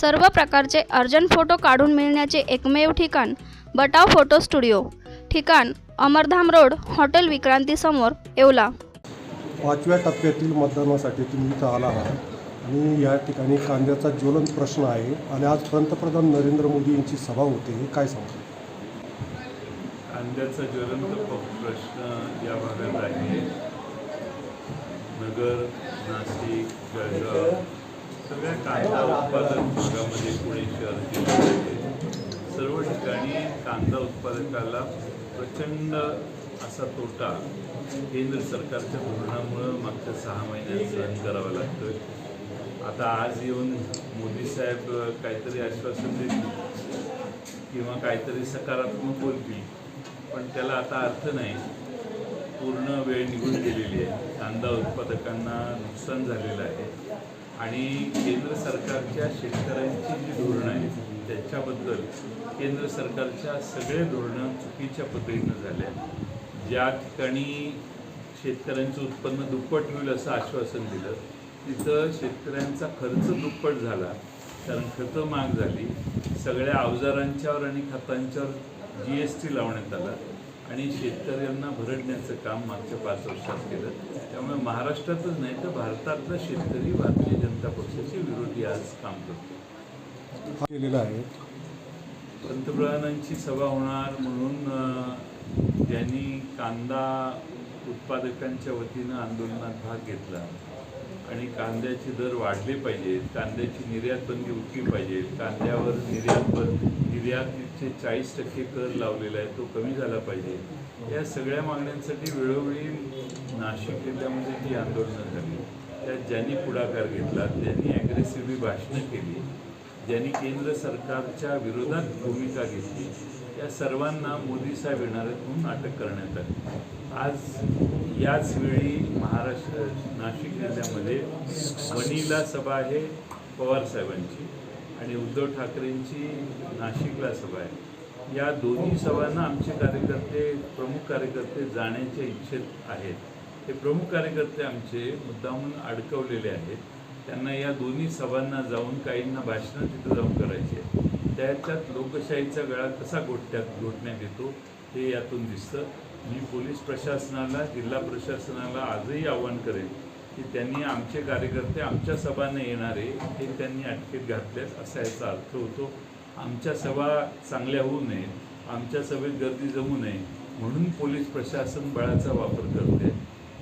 सर्व प्रकारचे urgent photo काढून मिळण्याचे एकमेव ठिकाण बटाव फोटो स्टुडिओ. ठिकाण अमरधाम रोड हॉटेल विक्रांती समोर येवला. पाचव्या टप्प्यातील मतदानासाठी तुम्ही इथं आला आहात आणि या ठिकाणी कांद्याचा ज्वलंत प्रश्न आहे आणि आज पंतप्रधान नरेंद्र मोदी यांची सभा होते हे काय सांगतो कांद्याचा ज्वलंत प्रश्न या भागात आहे नगर नाशिक जळगाव सगळ्या कांदा उत्पादक भागामध्ये पुणे शहर जिल्ह्यामध्ये सर्व ठिकाणी कांदा उत्पादकाला प्रचंड असा तोटा केंद्र सरकारच्या धोरणामुळं मागच्या सहा महिन्यात सहन करावा लागतोय. आता आज येऊन मोदी साहेब काहीतरी आश्वासन देतील किंवा काहीतरी सकारात्मक बोलतील पण त्याला आता अर्थ नाही. पूर्ण वेळ निघून गेलेली आहे. कांदा उत्पादकांना नुकसान झालेलं आहे. आणि केंद्र सरकारच्या शेतकऱ्यांची जी धोरणं आहेत त्याच्याबद्दल केंद्र सरकारच्या सगळे धोरणं चुकीच्या पद्धतीनं झाल्या ज्या ठिकाणी शेतकऱ्यांचं उत्पन्न दुप्पट होईल असं आश्वासन दिलं तिथं शेतकऱ्यांचा खर्च दुप्पट झाला. कारण खतं महाग झाली. सगळ्या अवजारांच्यावर आणि खतांच्यावर जी एस टी लावण्यात आला आणि शेतकऱ्यांना भरडण्याचं काम मागच्या पाच वर्षात केलं. त्यामुळे महाराष्ट्रातच नाही तर भारतातला शेतकरी भारतीय जनता पक्षाचे विरोधी आज काम करतो केलेला आहे. पंतप्रधानांची सभा होणार म्हणून ज्यांनी कांदा उत्पादकांच्या वतीनं आंदोलनात भाग घेतला. आणि कांद्याचे दर वाढले पाहिजेत कांद्याची निर्यात बंदी उठली पाहिजे कांद्यावर निर्यात बंद निर्यातीचे चाळीस टक्के कर लावलेला आहे तो कमी झाला पाहिजे. या सगळ्या मागण्यांसाठी वेळोवेळी नाशिक जिल्ह्यामध्ये जी आंदोलनं झाली. त्यात ज्यांनी पुढाकार घेतला त्यांनी ॲग्रेसिव्हली भाषणं केली. ज्यांनी केंद्र सरकारच्या विरोधात भूमिका घेतली. या सर्वांना मोदी साहेब येणार आहेत म्हणून अटक करण्यात आली. आज याच वेळी महाराष्ट्र नाशिक जिल्ह्यामध्ये वणीला सभा आहे पवार साहेबांची आणि उद्धव ठाकरेंची नाशिकला सभा आहे. या दोन्ही सभांना आमचे कार्यकर्ते प्रमुख कार्यकर्ते जाण्याच्या इच्छेत आहेत. हे प्रमुख कार्यकर्ते आमचे मुद्दामून अडकवलेले आहेत. त्यांना या दोन्ही सभांना जाऊन काहींना भाषणं तिथं जाऊन करायची आहे. त्याच्यात लोकशाहीचा गळा कसा घोटण्यात गोठण्यात येतो? हे यातून दिसतं. मी पोलीस प्रशासनाला जिल्हा प्रशासनाला आजही आव्हान करेन की त्यांनी आमचे कार्यकर्ते आमच्या सभांना येणारे हे त्यांनी अटकेत घातल्यास असा याचा अर्थ होतो. आमच्या सभा चांगल्या होऊ नये आमच्या सभेत गर्दी जमू नये म्हणून पोलीस प्रशासन बळाचा वापर करते.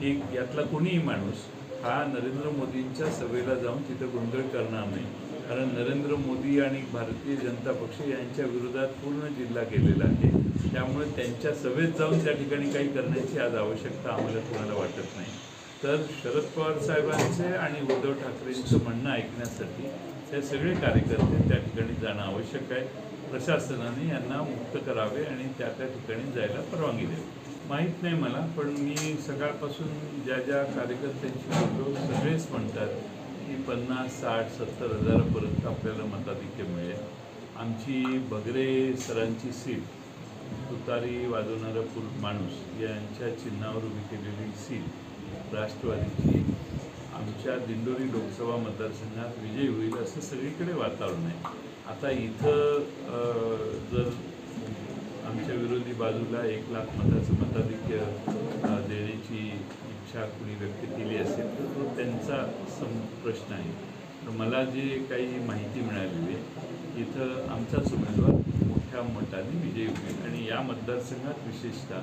की यातला कोणीही माणूस हा नरेंद्र मोदींच्या सभेला जाऊन तिथं गोंधळ करणार नाही. कारण नरेंद्र मोदी आणि भारतीय जनता पक्ष यांच्या विरोधात पूर्ण जिल्हा गेलेला आहे. त्यामुळे त्यांच्या सभेत जाऊन त्या ठिकाणी काही करण्याची आज आवश्यकता आम्हाला कोणाला वाटत नाही. तर शरद पवार साहेबांचे आणि उद्धव ठाकरेंचं म्हणणं ऐकण्यासाठी हे सगळे कार्यकर्ते त्या ठिकाणी जाणं आवश्यक आहे. प्रशासनाने यांना मुक्त करावे आणि त्या त्या ठिकाणी जायला परवानगी द्यावी. माहीत नाही मला पण मी सकाळपासून ज्या ज्या कार्यकर्त्यांशी बोललो सगळेच म्हणतात की पन्नास साठ सत्तर हजारापर्यंत आपल्याला मताधिक्य मिळेल. आमची बगरे सरांची सीट तुतारी वाजवणारा पुर माणूस यांच्या चिन्हावर उभी केलेली सीट राष्ट्रवादीची. आमच्या दिंडोरी लोकसभा मतदारसंघात विजयी होईल असं सगळीकडे वातावरण आहे. आता इथं जर आमच्या विरोधी बाजूला एक लाख मताचं मताधिक्य इच्छा कुणी व्यक्त केली असेल तर तो त्यांचा सम प्रश्न आहे. तर मला जे काही माहिती मिळालेली आहे इथं आमचाच उमेदवार मोठ्या मताने विजयी होईल. आणि या मतदारसंघात विशेषतः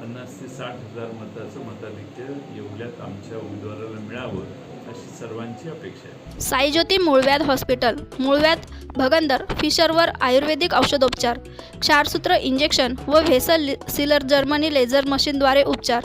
पन्नास ते साठ हजार मताचं मताधिक्य एवढ्यात आमच्या उमेदवाराला मिळावं अशी सर्वांची अपेक्षा आहे. साईज्योती मूळव्याध हॉस्पिटल मूळव्याध भगंदर फिशरवर आयुर्वेदिक औषधोपचार क्षारसूत्र इंजेक्शन व व्हेसल सिलर जर्मनी लेझर मशीनद्वारे उपचार.